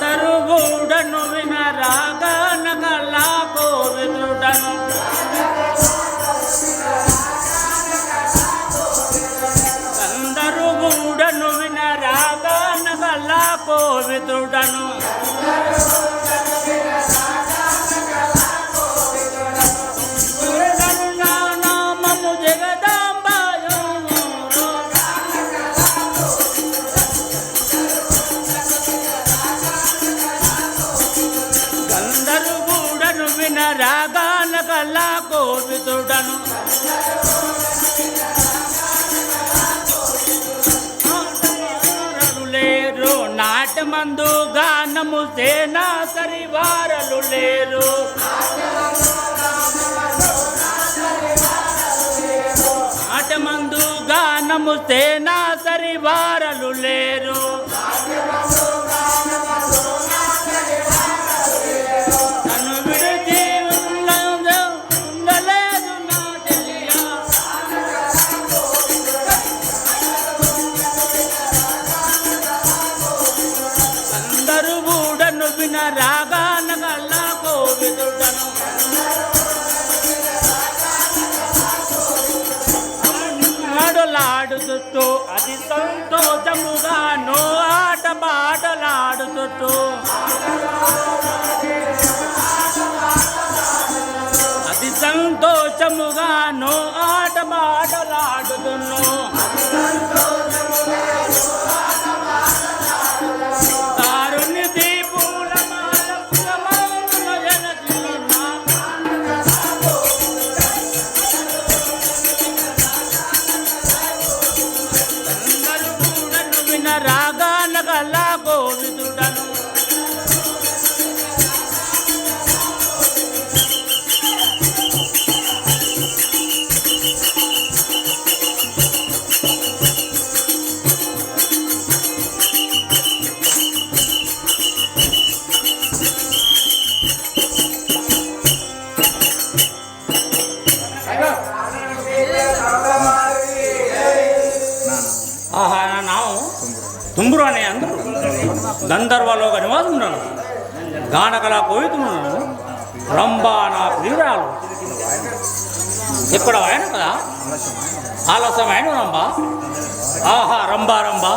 అందరూ గూడను వినరాగానకలా కోవిదుడను అందరూ గూడను వినరాగానకలా కోవిదుడను రాగాల కోవిదుడను ఆటవారలు లేరు నాటమందు గానము సేనా సరివారలు లేరు. నాటమందు గానము సేనా సరివారలు లేరు. అతి సంతోషముగా నో ఆట పాటలాడుతూ సిసంతోచముగా నో ఆట పాటలాడుతును parar. తుంబురు అనే అందరూ గంధర్వలోక నివాసమున్నాను గానకళ కోవితున్నాను రంభా నా ప్రియురాలు. ఇక్కడ ఆయన కదా? ఆలస్యమైన రంభ. ఆహా రంభా రంభా.